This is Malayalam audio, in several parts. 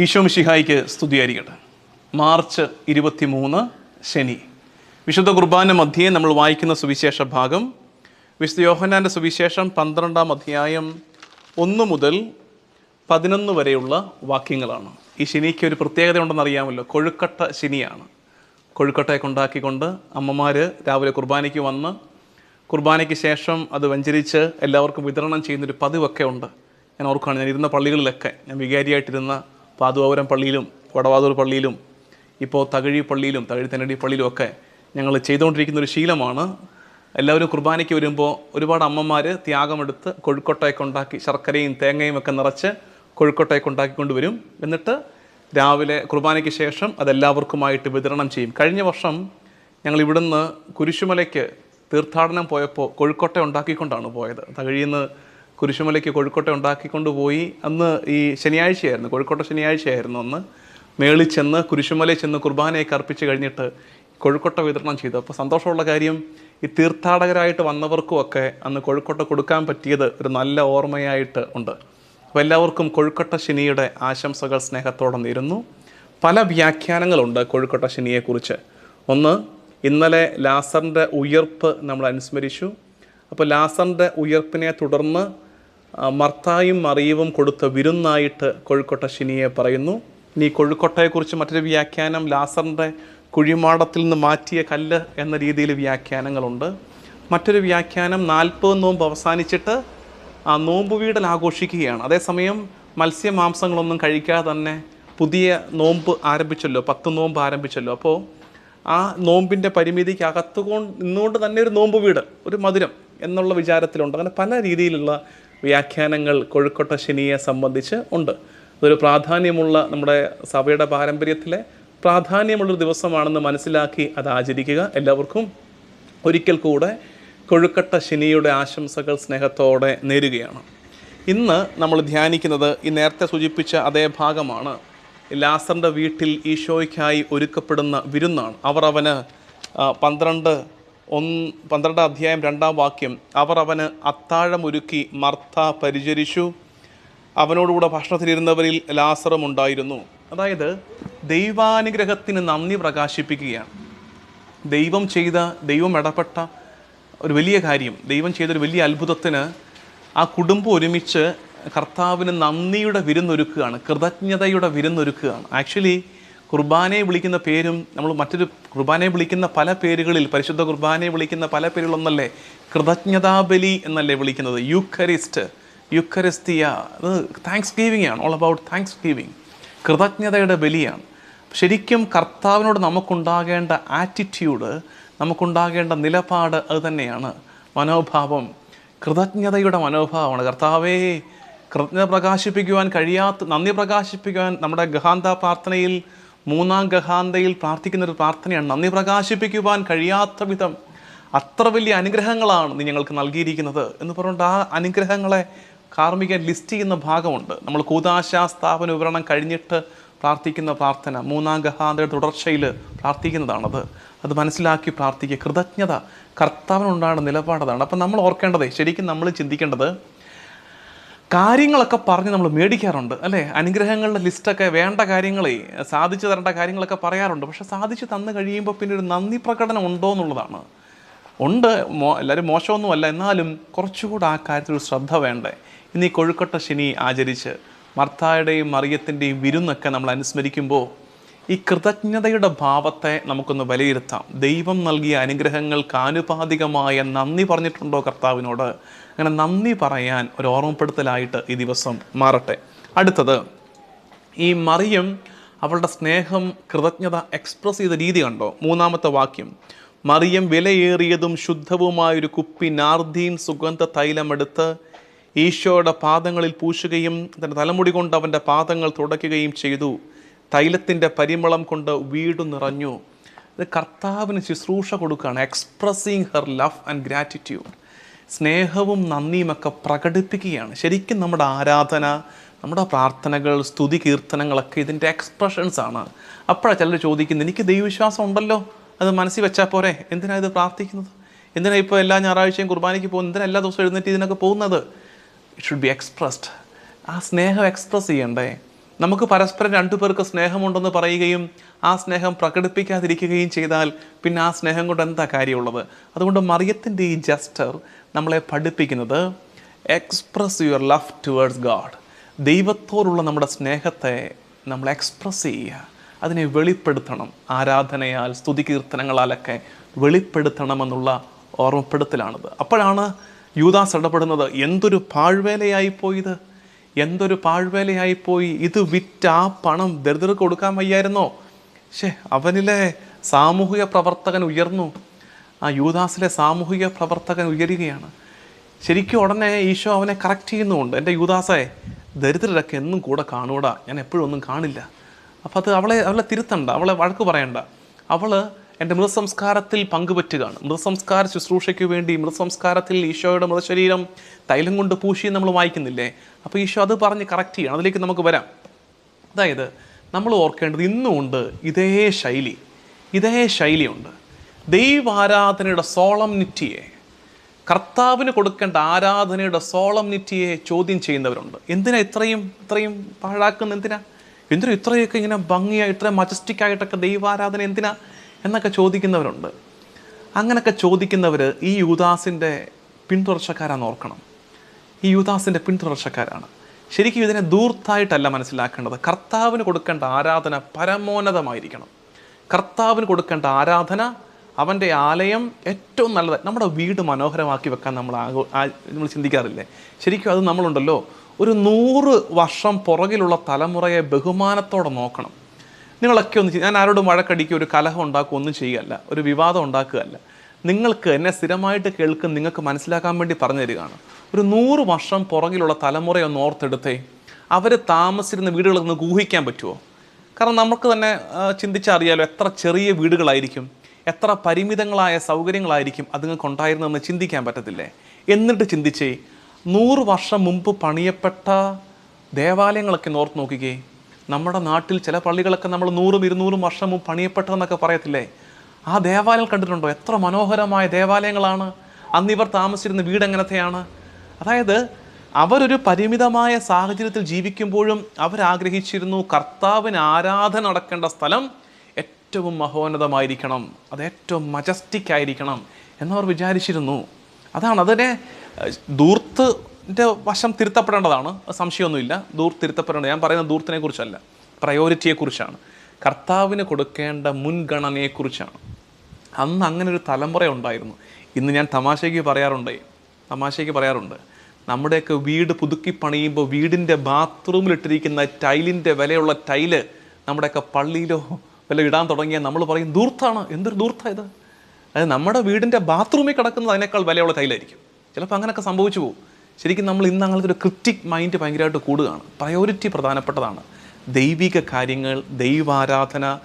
ഈശോ മിഷിഹായിക്ക് സ്തുതിയായിരിക്കട്ടെ. മാർച്ച് ഇരുപത്തി മൂന്ന് ശനി. വിശുദ്ധ കുർബാന മധ്യേ നമ്മൾ വായിക്കുന്ന സുവിശേഷ ഭാഗം. വിശുദ്ധ യോഹനാന്റെ സുവിശേഷം പന്ത്രണ്ടാം അധ്യായം ഒന്ന് മുതൽ പതിനൊന്ന് വരെയുള്ള വാക്യങ്ങളാണ്. ഈ ശനിക്ക് ഒരു പ്രത്യേകത ഉണ്ടെന്ന് അറിയാമല്ലോ. കൊഴുക്കട്ട ശനിയാണ്. കൊഴുക്കട്ടയൊക്കെ ഉണ്ടാക്കിക്കൊണ്ട് അമ്മമാർ രാവിലെ കുർബാനയ്ക്ക് വന്ന് കുർബാനയ്ക്ക് ശേഷം അത് വഞ്ചരിച്ച് എല്ലാവർക്കും വിതരണം ചെയ്യുന്നൊരു പതിവൊക്കെ ഉണ്ട്. ഞാൻ ഓർക്കുകയാണ് ഞാൻ ഇരുന്ന പള്ളികളിലൊക്കെ ഞാൻ വികാരിയായിട്ടിരുന്ന പാതുവാപുരം പള്ളിയിലും വടവാതൂർ പള്ളിയിലും ഇപ്പോൾ തകഴി പള്ളിയിലും തകഴി തെന്നടി പള്ളിയിലും ഒക്കെ ഞങ്ങൾ ചെയ്തുകൊണ്ടിരിക്കുന്ന ഒരു ശീലമാണ്. എല്ലാവരും കുർബാനയ്ക്ക് വരുമ്പോൾ ഒരുപാട് അമ്മമാർ ത്യാഗമെടുത്ത് കൊഴുക്കൊട്ടയൊക്കെ ഉണ്ടാക്കി ശർക്കരയും തേങ്ങയും ഒക്കെ നിറച്ച് കൊഴുക്കൊട്ടയൊക്കെ ഉണ്ടാക്കിക്കൊണ്ട് വരും. എന്നിട്ട് രാവിലെ കുർബാനയ്ക്ക് ശേഷം അതെല്ലാവർക്കുമായിട്ട് വിതരണം ചെയ്യും. കഴിഞ്ഞ വർഷം ഞങ്ങൾ ഇവിടുന്ന് കുരിശുമലയ്ക്ക് തീർത്ഥാടനം പോയപ്പോൾ കൊഴുക്കൊട്ട ഉണ്ടാക്കിക്കൊണ്ടാണ് പോയത്. തകഴിന്ന് കുരിശുമലയ്ക്ക് കോഴിക്കോട്ടെ ഉണ്ടാക്കിക്കൊണ്ട് പോയി. അന്ന് ഈ ശനിയാഴ്ചയായിരുന്നു കോഴിക്കോട്ടെ ശനിയാഴ്ചയായിരുന്നു അന്ന് മേളിൽ ചെന്ന് കുരിശുമലയിൽ ചെന്ന് കുർബാനയൊക്കെ അർപ്പിച്ച് കഴിഞ്ഞിട്ട് കോഴിക്കോട്ടെ വിതരണം ചെയ്തു. അപ്പോൾ സന്തോഷമുള്ള കാര്യം ഈ തീർത്ഥാടകരായിട്ട് വന്നവർക്കുമൊക്കെ അന്ന് കോഴിക്കോട്ടെ കൊടുക്കാൻ പറ്റിയത് ഒരു നല്ല ഓർമ്മയായിട്ട് ഉണ്ട്. അപ്പോൾ എല്ലാവർക്കും കോഴിക്കോട്ടെ ശനിയുടെ ആശംസകൾ സ്നേഹത്തോടെ നേരുന്നു. പല വ്യാഖ്യാനങ്ങളുണ്ട് കോഴിക്കോട്ടെ ശനിയെക്കുറിച്ച്. ഒന്ന് ഇന്നലെ ലാസറിന്റെ ഉയർപ്പ് നമ്മൾ അനുസ്മരിച്ചു. അപ്പോൾ ലാസറിന്റെ ഉയർപ്പിനെ തുടർന്ന് മർത്തായും മറിയവും കൊടുത്ത വിരുന്നായിട്ട് കോഴിക്കോട്ടെ ശനിയെ പറയുന്നു. ഇനി കോഴിക്കോട്ടയെക്കുറിച്ച് മറ്റൊരു വ്യാഖ്യാനം ലാസറിന്റെ കുഴിമാടത്തിൽ നിന്ന് മാറ്റിയ കല്ല് എന്ന രീതിയിൽ വ്യാഖ്യാനങ്ങളുണ്ട്. മറ്റൊരു വ്യാഖ്യാനം നാൽപ്പത് നോമ്പ് അവസാനിച്ചിട്ട് ആ നോമ്പ് വീടൽ ആഘോഷിക്കുകയാണ്. അതേസമയം മത്സ്യമാംസങ്ങളൊന്നും കഴിക്കാതെ തന്നെ പുതിയ നോമ്പ് ആരംഭിച്ചല്ലോ പത്ത് നോമ്പ് ആരംഭിച്ചല്ലോ. അപ്പോൾ ആ നോമ്പിന്റെ പരിമിതിക്ക് അകത്തുകൊണ്ട് നിന്നുകൊണ്ട് തന്നെ ഒരു നോമ്പ് വീട് ഒരു മധുരം എന്നുള്ള വിചാരത്തിലുണ്ട്. അങ്ങനെ പല രീതിയിലുള്ള വ്യാഖ്യാനങ്ങൾ കൊഴുക്കൊട്ട ശനിയെ സംബന്ധിച്ച് ഉണ്ട്. അതൊരു പ്രാധാന്യമുള്ള നമ്മുടെ സഭയുടെ പാരമ്പര്യത്തിലെ പ്രാധാന്യമുള്ളൊരു ദിവസമാണെന്ന് മനസ്സിലാക്കി അത് ആചരിക്കുക. എല്ലാവർക്കും ഒരിക്കൽ കൂടെ കൊഴുക്കട്ട ശനിയുടെ ആശംസകൾ സ്നേഹത്തോടെ നേരുകയാണ്. ഇന്ന് നമ്മൾ ധ്യാനിക്കുന്നത് ഈ നേരത്തെ സൂചിപ്പിച്ച അതേ ഭാഗമാണ്. ലാസറിന്റെ വീട്ടിൽ ഈശോയ്ക്കായി ഒരുക്കപ്പെടുന്ന വിരുന്നാണ്. അവർ അവന് പന്ത്രണ്ട് ഒന്ന് പന്ത്രണ്ടാം അധ്യായം രണ്ടാം വാക്യം. അവർ അവന് അത്താഴമൊരുക്കി മർത്ത പരിചരിച്ചു. അവനോടുകൂടെ ഭക്ഷണത്തിലിരുന്നവരിൽ ലാസറും ഉണ്ടായിരുന്നു. അതായത് ദൈവാനുഗ്രഹത്തിന് നന്ദി പ്രകാശിപ്പിക്കുകയാണ്. ദൈവം ചെയ്ത ദൈവം ഇടപെട്ട ഒരു വലിയ കാര്യം ദൈവം ചെയ്തൊരു വലിയ അത്ഭുതത്തിന് ആ കുടുംബം ഒരുമിച്ച് കർത്താവിന് നന്ദിയുടെ വിരുന്നൊരുക്കുകയാണ് കൃതജ്ഞതയുടെ വിരുന്നൊരുക്കുകയാണ്. ആക്ച്വലി കുർബാനയെ വിളിക്കുന്ന പേരും നമ്മൾ മറ്റൊരു കുർബാനയെ വിളിക്കുന്ന പല പേരുകളിൽ പരിശുദ്ധ കുർബാനയെ വിളിക്കുന്ന പല പേരുകളൊന്നല്ലേ കൃതജ്ഞതാബലി എന്നല്ലേ വിളിക്കുന്നത്? യുക്കറിസ്റ്റ് യുക്കറിസ്തിയ അത് താങ്ക്സ് ഗീവിംഗ് ആണ്. ഓൾ അബൌട്ട് താങ്ക്സ് ഗീവിംഗ് കൃതജ്ഞതയുടെ ബലിയാണ്. ശരിക്കും കർത്താവിനോട് നമുക്കുണ്ടാകേണ്ട ആറ്റിറ്റ്യൂഡ് നമുക്കുണ്ടാകേണ്ട നിലപാട് അത് തന്നെയാണ്. മനോഭാവം. കൃതജ്ഞതയുടെ മനോഭാവമാണ്. കർത്താവേ കൃതജ്ഞത പ്രകാശിപ്പിക്കുവാൻ കഴിയാത്ത നന്ദി പ്രകാശിപ്പിക്കുവാൻ നമ്മുടെ ഗഹാന്ത പ്രാർത്ഥനയിൽ മൂന്നാം ഗഹാന്തയിൽ പ്രാർത്ഥിക്കുന്ന ഒരു പ്രാർത്ഥനയാണ് നന്ദി പ്രകാശിപ്പിക്കുവാൻ കഴിയാത്ത വിധം അത്ര വലിയ അനുഗ്രഹങ്ങളാണ് നീ ഞങ്ങൾക്ക് നൽകിയിരിക്കുന്നത് എന്ന് പറഞ്ഞുകൊണ്ട് ആ അനുഗ്രഹങ്ങളെ കാർമ്മിക ലിസ്റ്റ് ചെയ്യുന്ന ഭാഗമുണ്ട്. നമ്മൾ കൂതാശാ സ്ഥാപന വിവരണം കഴിഞ്ഞിട്ട് പ്രാർത്ഥിക്കുന്ന പ്രാർത്ഥന മൂന്നാം ഗഹാന്തയുടെ തുടർച്ചയിൽ പ്രാർത്ഥിക്കുന്നതാണത്. അത് മനസ്സിലാക്കി പ്രാർത്ഥിക്കുക. കൃതജ്ഞത കർത്താവിനുണ്ടാകുന്ന നിലപാടതാണ്. അപ്പം നമ്മൾ ഓർക്കേണ്ടത് ശരിക്കും നമ്മൾ ചിന്തിക്കേണ്ടത് കാര്യങ്ങളൊക്കെ പറഞ്ഞ് നമ്മൾ മേടിക്കാറുണ്ട് അല്ലേ? അനുഗ്രഹങ്ങളുടെ ലിസ്റ്റൊക്കെ വേണ്ട കാര്യങ്ങളെ സാധിച്ചു തരേണ്ട കാര്യങ്ങളൊക്കെ പറയാറുണ്ട്. പക്ഷേ സാധിച്ചു തന്നു കഴിയുമ്പോൾ പിന്നെ ഒരു നന്ദി പ്രകടനം ഉണ്ടോ എന്നുള്ളതാണ്. ഉണ്ട് മോ എല്ലാവരും മോശമൊന്നുമല്ല എന്നാലും കുറച്ചുകൂടെ ആ കാര്യത്തിൽ ശ്രദ്ധ വേണ്ടേ? ഇന്ന് ഈ കൊഴുക്കട്ട ശനി ആചരിച്ച് മർത്തായുടെയും മറിയത്തിന്റെയും വിരുന്നൊക്കെ നമ്മൾ അനുസ്മരിക്കുമ്പോൾ ഈ കൃതജ്ഞതയുടെ ഭാവത്തെ നമുക്കൊന്ന് വിലയിരുത്താം. ദൈവം നൽകിയ അനുഗ്രഹങ്ങൾക്ക് ആനുപാതികമായ നന്ദി പറഞ്ഞിട്ടുണ്ടോ കർത്താവിനോട്? അങ്ങനെ നന്ദി പറയാൻ ഒരു ഓർമ്മപ്പെടുത്തലായിട്ട് ഈ ദിവസം മാറട്ടെ. അടുത്തത് ഈ മറിയം അവളുടെ സ്നേഹം കൃതജ്ഞത എക്സ്പ്രസ് ചെയ്ത രീതി കണ്ടോ? മൂന്നാമത്തെ വാക്യം മറിയം വിലയേറിയതും ശുദ്ധവുമായൊരു കുപ്പി നാർദീൻ സുഗന്ധ തൈലമെടുത്ത് ഈശോയുടെ പാദങ്ങളിൽ പൂശുകയും തന്റെ തലമുടി കൊണ്ട് അവന്റെ പാദങ്ങൾ തുടയ്ക്കുകയും ചെയ്തു. തൈലത്തിന്റെ പരിമളം കൊണ്ട് വീട് നിറഞ്ഞു. ഇത് കർത്താവിന് ശുശ്രൂഷ കൊടുക്കുകയാണ് expressing her love and gratitude സ്നേഹവും നന്ദിയുമൊക്കെ പ്രകടിപ്പിക്കുകയാണ്. ശരിക്കും നമ്മുടെ ആരാധന നമ്മുടെ പ്രാർത്ഥനകൾ സ്തുതി കീർത്തനങ്ങളൊക്കെ ഇതിന്റെ എക്സ്പ്രഷൻസ് ആണ്. അപ്പോഴാണ് ചിലർ ചോദിക്കുന്നത് എനിക്ക് ദൈവവിശ്വാസം ഉണ്ടല്ലോ അത് മനസ്സിൽ വെച്ചാൽ പോരെ എന്തിനാണ് ഇത് പ്രാർത്ഥിക്കുന്നത്? എന്തിനാണ് ഇപ്പോൾ എല്ലാ ഞായറാഴ്ചയും കുർബാനയ്ക്ക് പോകുന്നത്? എന്തിനാണ് എല്ലാ ദിവസവും എഴുന്നേറ്റ് ഇതിനൊക്കെ പോകുന്നത്? ഇറ്റ് ഷുഡ് ബി എക്സ്പ്രസ്ഡ് ആ സ്നേഹം എക്സ്പ്രസ് ചെയ്യണ്ടേ? നമുക്ക് പരസ്പരം രണ്ടു പേർക്ക് സ്നേഹമുണ്ടെന്ന് പറയുകയും ആ സ്നേഹം പ്രകടിപ്പിക്കാതിരിക്കുകയും ചെയ്താൽ പിന്നെ ആ സ്നേഹം കൊണ്ട് എന്താ കാര്യമുള്ളത്? അതുകൊണ്ട് മറിയത്തിന്റെ ഈ ജസ്റ്റർ നമ്മളെ പഠിപ്പിക്കുന്നത് express your love towards God ദൈവത്തോടുള്ള നമ്മുടെ സ്നേഹത്തെ നമ്മൾ എക്സ്പ്രസ് ചെയ്യുക. അതിനെ വെളിപ്പെടുത്തണം. ആരാധനയാൽ സ്തുതി കീർത്തനങ്ങളാലൊക്കെ വെളിപ്പെടുത്തണമെന്നുള്ള ഓർമ്മപ്പെടുത്തലാണിത്. അപ്പോഴാണ് യൂദാസ് ഇടപെടുന്നത് എന്തൊരു പാഴ്വേലയായി പോയത്. എന്തൊരു പാഴ്വേലയായിപ്പോയി ഇത് വിറ്റ് ആ പണം ദരിദ്രർക്ക് കൊടുക്കാൻ വയ്യായിരുന്നോ? ഷേ അവനിലെ സാമൂഹിക പ്രവർത്തകൻ ഉയർന്നു. ആ യൂദാസിലെ സാമൂഹിക പ്രവർത്തകൻ ഉയരുകയാണ്. ശരിക്കും ഉടനെ ഈശോ അവനെ കറക്റ്റ് ചെയ്യുന്നുമുണ്ട്. എന്റെ യൂദാസായ ദരിദ്രരൊക്കെ എന്നും കൂടെ കാണൂടാ. ഞാൻ എപ്പോഴും ഒന്നും കാണില്ല. അപ്പം അത് അവളെ അവളെ തിരുത്തണ്ട. അവളെ വഴക്ക് പറയണ്ട. അവൾ എന്റെ മൃതസംസ്കാരത്തിൽ പങ്കുപറ്റുകയാണ്. മൃതസംസ്കാര ശുശ്രൂഷയ്ക്ക് വേണ്ടി മൃതസംസ്കാരത്തിൽ ഈശോയുടെ മൃതശരീരം തൈലം കൊണ്ട് പൂശി നമ്മൾ വായിക്കുന്നില്ലേ? അപ്പോൾ ഈശോ അത് പറഞ്ഞ് കറക്റ്റ് ചെയ്യണം. അതിലേക്ക് നമുക്ക് വരാം. അതായത് നമ്മൾ ഓർക്കേണ്ടത് ഇന്നുമുണ്ട് ഇതേ ശൈലി. ഇതേ ശൈലിയുണ്ട്. ദൈവാരാധനയുടെ സോളംനിറ്റിയെ കർത്താവിന് കൊടുക്കേണ്ട ആരാധനയുടെ സോളംനിറ്റിയെ ചോദ്യം ചെയ്യുന്നവരുണ്ട്. എന്തിനാ ഇത്രയും ഇത്രയും പാഴാക്കുന്ന എന്തിനാ? എന്തിനാ ഇത്രയൊക്കെ ഇങ്ങനെ ഭംഗിയായി ഇത്രയും മജസ്റ്റിക്കായിട്ടൊക്കെ ദൈവാരാധന എന്തിനാ? എന്നൊക്കെ ചോദിക്കുന്നവരുണ്ട്. അങ്ങനെയൊക്കെ ചോദിക്കുന്നവർ ഈ യൂദാസിന്റെ പിന്തുടർച്ചക്കാരാന്ന് ഓർക്കണം. ഈ യൂദാസിന്റെ പിന്തുടർച്ചക്കാരാണ്. ശരിക്കും ഇതിനെ ദൂർത്തായിട്ടല്ല മനസ്സിലാക്കേണ്ടത്. കർത്താവിന് കൊടുക്കേണ്ട ആരാധന പരമോന്നതമായിരിക്കണം. കർത്താവിന് കൊടുക്കേണ്ട ആരാധന അവന്റെ ആലയം ഏറ്റവും നല്ലത്. നമ്മുടെ വീട് മനോഹരമാക്കി വെക്കാൻ നമ്മൾ ആഗോ ആ- നമ്മൾ ചിന്തിക്കാറില്ലേ? ശരിക്കും അത് നമ്മളുണ്ടല്ലോ. ഒരു നൂറ് വർഷം പുറകിലുള്ള തലമുറയെ ബഹുമാനത്തോടെ നോക്കണം. നിങ്ങളൊക്കെ ഒന്ന് ഞാൻ ആരോടും വഴക്കടിക്കുക ഒരു കലഹം ഉണ്ടാക്കുക ഒന്നും ചെയ്യുകയല്ല. ഒരു വിവാദം ഉണ്ടാക്കുകയല്ല. നിങ്ങൾക്ക് എന്നെ സ്ഥിരമായിട്ട് കേൾക്കും നിങ്ങൾക്ക് മനസ്സിലാക്കാൻ വേണ്ടി പറഞ്ഞു തരികയാണ് ഒരു നൂറ് വർഷം പുറകിലുള്ള തലമുറയെ ഒന്ന് ഓർത്തെടുത്തേ. അവർ താമസിച്ചിരുന്ന വീടുകളിൽ നിന്ന് ഊഹിക്കാൻ പറ്റുമോ കാരണം നമുക്ക് തന്നെ ചിന്തിച്ചറിയാലോ എത്ര ചെറിയ വീടുകളായിരിക്കും എത്ര പരിമിതങ്ങളായ സൗകര്യങ്ങളായിരിക്കും അതുങ്ങൾക്ക് ഉണ്ടായിരുന്നതെന്ന് ചിന്തിക്കാൻ പറ്റത്തില്ലേ? എന്നിട്ട് ചിന്തിച്ചേ നൂറ് വർഷം മുമ്പ് പണിയപ്പെട്ട ദേവാലയങ്ങളൊക്കെ ഓർത്ത് നോക്കിക്കേ. നമ്മുടെ നാട്ടിൽ ചില പള്ളികളൊക്കെ നമ്മൾ നൂറും ഇരുന്നൂറും വർഷം പണിയപ്പെട്ടതെന്നൊക്കെ പറയത്തില്ലേ? ആ ദേവാലയം കണ്ടിട്ടുണ്ടോ? എത്ര മനോഹരമായ ദേവാലയങ്ങളാണ്. അന്ന് ഇവർ താമസിച്ചിരുന്ന വീട് എങ്ങനത്തെയാണ്? അതായത് അവരൊരു പരിമിതമായ സാഹചര്യത്തിൽ ജീവിക്കുമ്പോഴും അവരാഗ്രഹിച്ചിരുന്നു കർത്താവിന് ആരാധന നടക്കേണ്ട സ്ഥലം ഏറ്റവും മഹോന്നതമായിരിക്കണം. അത് ഏറ്റവും മജസ്റ്റിക് ആയിരിക്കണം എന്നവർ വിചാരിച്ചിരുന്നു. അതാണ് അതിനെ ഏഹ്, ദൂർത്തിന്റെ വശം തിരുത്തപ്പെടേണ്ടതാണ്. സംശയമൊന്നുമില്ല. ദൂർ തിരുത്തപ്പെടേണ്ടത് ഞാൻ പറയുന്ന ദൂർത്തിനെ കുറിച്ചല്ല പ്രയോറിറ്റിയെക്കുറിച്ചാണ് കർത്താവിന് കൊടുക്കേണ്ട മുൻഗണനയെക്കുറിച്ചാണ്. അന്ന് അങ്ങനെ ഒരു തലമുറ ഉണ്ടായിരുന്നു. ഇന്ന് ഞാൻ തമാശയ്ക്ക് പറയാറുണ്ട്. തമാശയ്ക്ക് പറയാറുണ്ട്. നമ്മുടെയൊക്കെ വീട് പുതുക്കി പണിയുമ്പോൾ വീടിന്റെ ബാത്റൂമിലിട്ടിരിക്കുന്ന ടൈലിന്റെ വിലയുള്ള ടൈൽ നമ്മുടെയൊക്കെ പള്ളിയിലോ വല്ല ഇടാൻ തുടങ്ങിയാൽ നമ്മൾ പറയും ദൂർത്താണ്. എന്തൊരു ദൂർത്ത ഇത്? അതായത് നമ്മുടെ വീടിന്റെ ബാത്റൂമിൽ കിടക്കുന്നത് അതിനേക്കാൾ വിലയുള്ള ടൈലായിരിക്കും. ചിലപ്പോൾ അങ്ങനെയൊക്കെ സംഭവിച്ചു പോകും. ശരിക്കും നമ്മൾ ഇന്ന് അങ്ങനത്തെ ഒരു ക്രിറ്റിക് മൈൻഡ് ഭയങ്കരമായിട്ട് കൂടുകയാണ്. പ്രയോറിറ്റി പ്രധാനപ്പെട്ടതാണ്. ദൈവിക കാര്യങ്ങൾ ദൈവാരാധന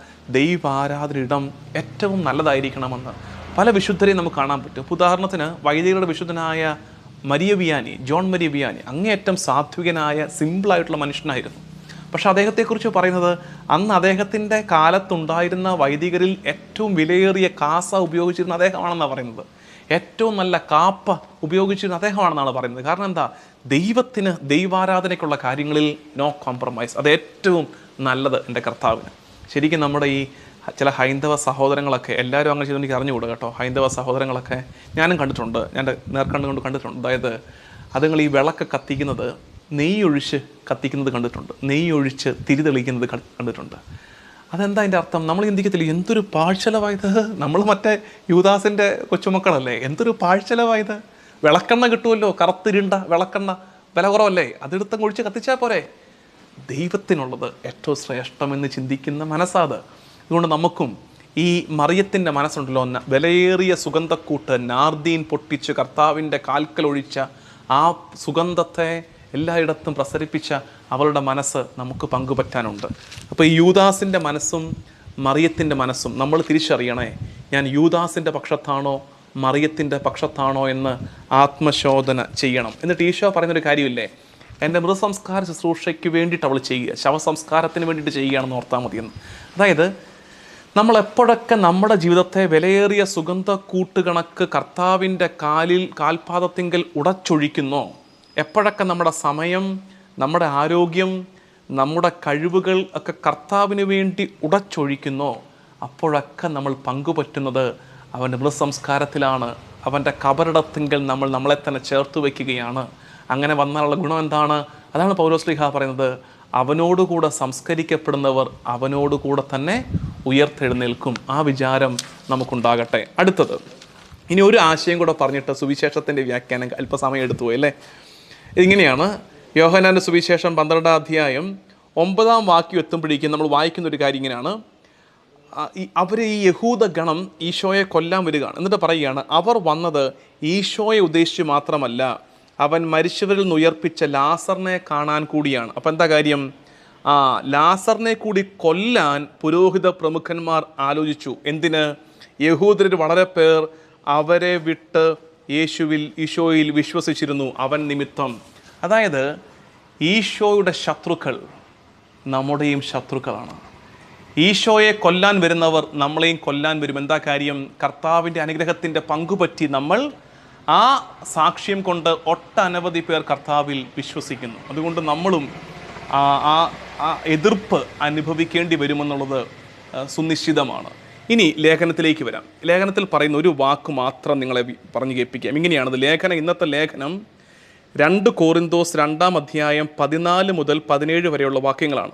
ഇടം ഏറ്റവും നല്ലതായിരിക്കണമെന്ന് പല വിശുദ്ധരെയും നമുക്ക് കാണാൻ പറ്റും. ഉദാഹരണത്തിന് വൈദികരുടെ വിശുദ്ധനായ Maria Vianney John Maria Vianney അങ്ങേയറ്റം സാത്വികനായ സിമ്പിളായിട്ടുള്ള മനുഷ്യനായിരുന്നു. പക്ഷേ അദ്ദേഹത്തെക്കുറിച്ച് പറയുന്നത് അന്ന് അദ്ദേഹത്തിന്റെ കാലത്തുണ്ടായിരുന്ന വൈദികരിൽ ഏറ്റവും വിലയേറിയ കാസ ഉപയോഗിച്ചിരുന്ന അദ്ദേഹമാണെന്നാണ് പറയുന്നത്. ഏറ്റവും നല്ല കാപ്പ ഉപയോഗിച്ചിരുന്ന അദ്ദേഹമാണെന്നാണ് പറയുന്നത്. കാരണം എന്താ? ദൈവത്തിന് ദൈവാരാധനയ്ക്കുള്ള കാര്യങ്ങളിൽ നോ കോംപ്രമൈസ് അത് ഏറ്റവും നല്ലത് എന്റെ കർത്താവിന്. ശരിക്കും നമ്മുടെ ഈ ചില ഹൈന്ദവ സഹോദരങ്ങളൊക്കെ എല്ലാവരും അങ്ങനെ ചെയ്ത് എനിക്ക് അറിഞ്ഞുകൂടുക കേട്ടോ. ഹൈന്ദവ സഹോദരങ്ങളൊക്കെ ഞാനും കണ്ടിട്ടുണ്ട്. ഞാൻ നേർക്കണ്ടുകൊണ്ട് നേർക്കണ്ട് കൊണ്ട് കണ്ടിട്ടുണ്ട്. അതായത് അതുങ്ങൾ ഈ വിളക്ക് കത്തിക്കുന്നത് നെയ്യൊഴിച്ച് കത്തിക്കുന്നത് കണ്ടിട്ടുണ്ട്. നെയ്യൊഴിച്ച് തിരി തെളിയിക്കുന്നത് കണ്ടിട്ടുണ്ട്. അതെന്താ അതിന്റെ അർത്ഥം? നമ്മൾ ചിന്തിക്കത്തില്ല എന്തൊരു പാഴ്ചലവായത്? നമ്മൾ മറ്റേ യുവദാസിന്റെ കൊച്ചുമക്കളല്ലേ? എന്തൊരു പാഴ്ചലവായത്? വിളക്കെണ്ണ കിട്ടുമല്ലോ കറുത്തിരുണ്ട വിളക്കെണ്ണ. വില കുറവല്ലേ? അതെടുത്തങ്ങ് കുഴിച്ച് കത്തിച്ചാൽ പോരെ? ദൈവത്തിനുള്ളത് ഏറ്റവും ശ്രേഷ്ഠമെന്ന് ചിന്തിക്കുന്ന മനസ്സാത്. അതുകൊണ്ട് നമുക്കും ഈ മറിയത്തിന്റെ മനസ്സുണ്ടല്ലോ വിലയേറിയ സുഗന്ധക്കൂട്ട് നാർദീൻ പൊട്ടിച്ച് കർത്താവിന്റെ കാൽക്കലൊഴിച്ച ആ സുഗന്ധത്തെ എല്ലായിടത്തും പ്രസരിപ്പിച്ച അവളുടെ മനസ്സ് നമുക്ക് പങ്കുപറ്റാനുണ്ട്. അപ്പോൾ ഈ യൂദാസിന്റെ മനസ്സും മറിയത്തിന്റെ മനസ്സും നമ്മൾ തിരിച്ചറിയണേ ഞാൻ യൂദാസിന്റെ പക്ഷത്താണോ മറിയത്തിന്റെ പക്ഷത്താണോ എന്ന് ആത്മശോധന ചെയ്യണം. എന്നിട്ട് ഈശോ പറയുന്നൊരു കാര്യമില്ലേ എന്റെ മൃതസംസ്കാര ശുശ്രൂഷയ്ക്ക് വേണ്ടിയിട്ട് അവൾ ചെയ്യുക ശവസംസ്കാരത്തിന് വേണ്ടിയിട്ട് ചെയ്യുകയാണെന്ന് ഓർത്താൽ മതിയെന്ന്. അതായത് നമ്മൾ എപ്പോഴൊക്കെ നമ്മുടെ ജീവിതത്തെ വിലയേറിയ സുഗന്ധ കൂട്ടുകണക്ക് കർത്താവിന്റെ കാലിൽ കാൽപാദത്തിങ്കൽ ഉടച്ചൊഴിക്കുന്നോ എപ്പോഴൊക്കെ നമ്മുടെ സമയം നമ്മുടെ ആരോഗ്യം നമ്മുടെ കഴിവുകൾ ഒക്കെ കർത്താവിന് വേണ്ടി ഉടച്ചൊഴിക്കുന്നോ. അപ്പോഴൊക്കെ നമ്മൾ പങ്കുപറ്റുന്നത് അവന്റെ മൃതസംസ്കാരത്തിലാണ്. അവന്റെ കബറിടത്തിങ്കൽ നമ്മൾ നമ്മളെ തന്നെ ചേർത്ത് വയ്ക്കുകയാണ്. അങ്ങനെ വന്നാലുള്ള ഗുണം എന്താണ്? അതാണ് പൗരോസ്ലിഹ പറയുന്നത്. അവനോടുകൂടെ സംസ്കരിക്കപ്പെടുന്നവർ അവനോടുകൂടെ തന്നെ ഉയർത്തെഴുന്നേൽക്കും. ആ വിചാരം നമുക്കുണ്ടാകട്ടെ. അടുത്തത്. ഇനി ഒരു ആശയം കൂടെ പറഞ്ഞിട്ട് സുവിശേഷത്തിന്റെ വ്യാഖ്യാനം അല്പസമയം എടുത്തു പോയി അല്ലേ? ഇങ്ങനെയാണ്. യോഹനാന്റെ സുവിശേഷം പന്ത്രണ്ടാം അധ്യായം ഒമ്പതാം വാക്യം എത്തുമ്പോഴേക്കും നമ്മൾ വായിക്കുന്ന ഒരു കാര്യം ഇങ്ങനെയാണ്. അവർ ഈ യഹൂദ ഗണം ഈശോയെ കൊല്ലാൻ വരികയാണ്. എന്നിട്ട് പറയുകയാണ് അവർ വന്നത് ഈശോയെ ഉദ്ദേശിച്ച് മാത്രമല്ല അവൻ മരിച്ചവരിൽ നിന്ന് ഉയർപ്പിച്ച ലാസറിനെ കാണാൻ കൂടിയാണ്. അപ്പം എന്താ കാര്യം? ആ ലാസറിനെ കൂടി കൊല്ലാൻ പുരോഹിത പ്രമുഖന്മാർ ആലോചിച്ചു. എന്തിന്? യഹൂദരിൽ വളരെ പേർ അവരെ വിട്ട് യേശുവിൽ ഈശോയിൽ വിശ്വസിച്ചിരുന്നു അവൻ നിമിത്തം. അതായത് ഈശോയുടെ ശത്രുക്കൾ നമ്മുടെയും ശത്രുക്കളാണ്. ഈശോയെ കൊല്ലാൻ വരുന്നവർ നമ്മളെയും കൊല്ലാൻ വരും. എന്താ കാര്യം? കർത്താവിന്റെ അനുഗ്രഹത്തിന്റെ പങ്കുപറ്റി നമ്മൾ ആ സാക്ഷ്യം കൊണ്ട് ഒട്ടനവധി പേർ കർത്താവിൽ വിശ്വസിക്കുന്നു. അതുകൊണ്ട് നമ്മളും ആ ആ- എതിർപ്പ് അനുഭവിക്കേണ്ടി വരുമെന്നുള്ളത് സുനിശ്ചിതമാണ്. ഇനി ലേഖനത്തിലേക്ക് വരാം. ലേഖനത്തിൽ പറയുന്ന ഒരു വാക്ക് മാത്രം നിങ്ങളെ പറഞ്ഞു കേൾപ്പിക്കാം. ഇങ്ങനെയാണത്. ലേഖനം ഇന്നത്തെ ലേഖനം രണ്ട് കോറിന്തോസ് രണ്ടാം അധ്യായം പതിനാല് മുതൽ പതിനേഴ് വരെയുള്ള വാക്യങ്ങളാണ്.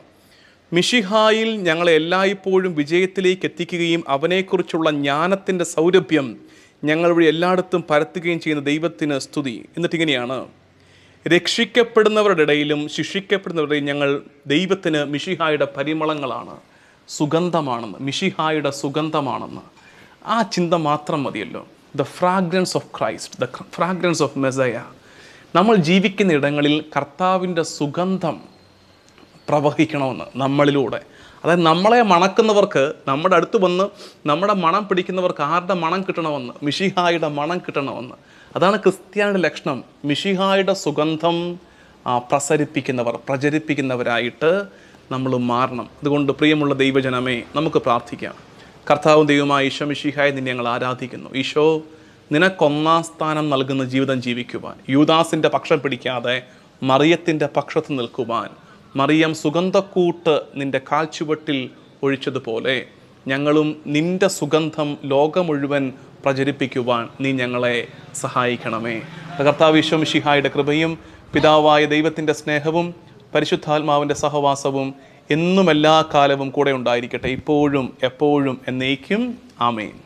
മിഷിഹായിൽ ഞങ്ങളെ എല്ലായ്പ്പോഴും വിജയത്തിലേക്ക് എത്തിക്കുകയും അവനെക്കുറിച്ചുള്ള ജ്ഞാനത്തിന്റെ സൗരഭ്യം ഞങ്ങൾ വഴി എല്ലായിടത്തും പരത്തുകയും ചെയ്യുന്ന ദൈവത്തിന് സ്തുതി. എന്നിട്ടിങ്ങനെയാണ്. രക്ഷിക്കപ്പെടുന്നവരുടെ ഇടയിലും ശിക്ഷിക്കപ്പെടുന്നവരുടെ ഞങ്ങൾ ദൈവത്തിന് മിഷിഹായുടെ പരിമളങ്ങളാണ്. സുഗന്ധമാണെന്ന്. മിഷിഹായുടെ സുഗന്ധമാണെന്ന്. ആ ചിന്ത മാത്രം മതിയല്ലോ. The fragrance of Christ the fragrance of Messiah നമ്മൾ ജീവിക്കുന്ന ഇടങ്ങളിൽ കർത്താവിന്റെ സുഗന്ധം പ്രവഹിക്കണമെന്ന് നമ്മളിലൂടെ. അതായത് നമ്മളെ മണക്കുന്നവർക്ക് നമ്മുടെ അടുത്ത് വന്ന് നമ്മുടെ മണം പിടിക്കുന്നവർക്ക് ആരുടെ മണം കിട്ടണമെന്ന് മിഷിഹായുടെ മണം കിട്ടണമെന്ന്. അതാണ് ക്രിസ്ത്യാനിയുടെ ലക്ഷണം. മിഷിഹായുടെ സുഗന്ധം പ്രസരിപ്പിക്കുന്നവർ പ്രചരിപ്പിക്കുന്നവരായിട്ട് നമ്മൾ മാറണം. അതുകൊണ്ട് പ്രിയമുള്ള ദൈവജനമേ നമുക്ക് പ്രാർത്ഥിക്കാം. കർത്താവും ദൈവമായ ഈശോ മിഷിഹായെ നിന്നെ ഞങ്ങൾ ആരാധിക്കുന്നു. ഈശോ നിനക്കൊന്നാം സ്ഥാനം നൽകുന്ന ജീവിതം ജീവിക്കുവാൻ. യൂദാസിന്റെ പക്ഷം പിടിക്കാതെ മറിയത്തിന്റെ പക്ഷത്ത് നിൽക്കുവാൻ. മറിയം സുഗന്ധക്കൂട്ട് നിന്റെ കാൽച്ചുവട്ടിൽ ഒഴിച്ചതുപോലെ ഞങ്ങളും നിന്റെ സുഗന്ധം ലോകം മുഴുവൻ പ്രചരിപ്പിക്കുവാൻ നീ ഞങ്ങളെ സഹായിക്കണമേ. കർത്താവ് വിശ്വമിഷിഹായുടെ കൃപയും പിതാവായ ദൈവത്തിന്റെ സ്നേഹവും പരിശുദ്ധാത്മാവിന്റെ സഹവാസവും എന്നും എല്ലാ കാലവും കൂടെ ഉണ്ടായിരിക്കട്ടെ. ഇപ്പോഴും എപ്പോഴും എന്നേക്കും. ആമേൻ.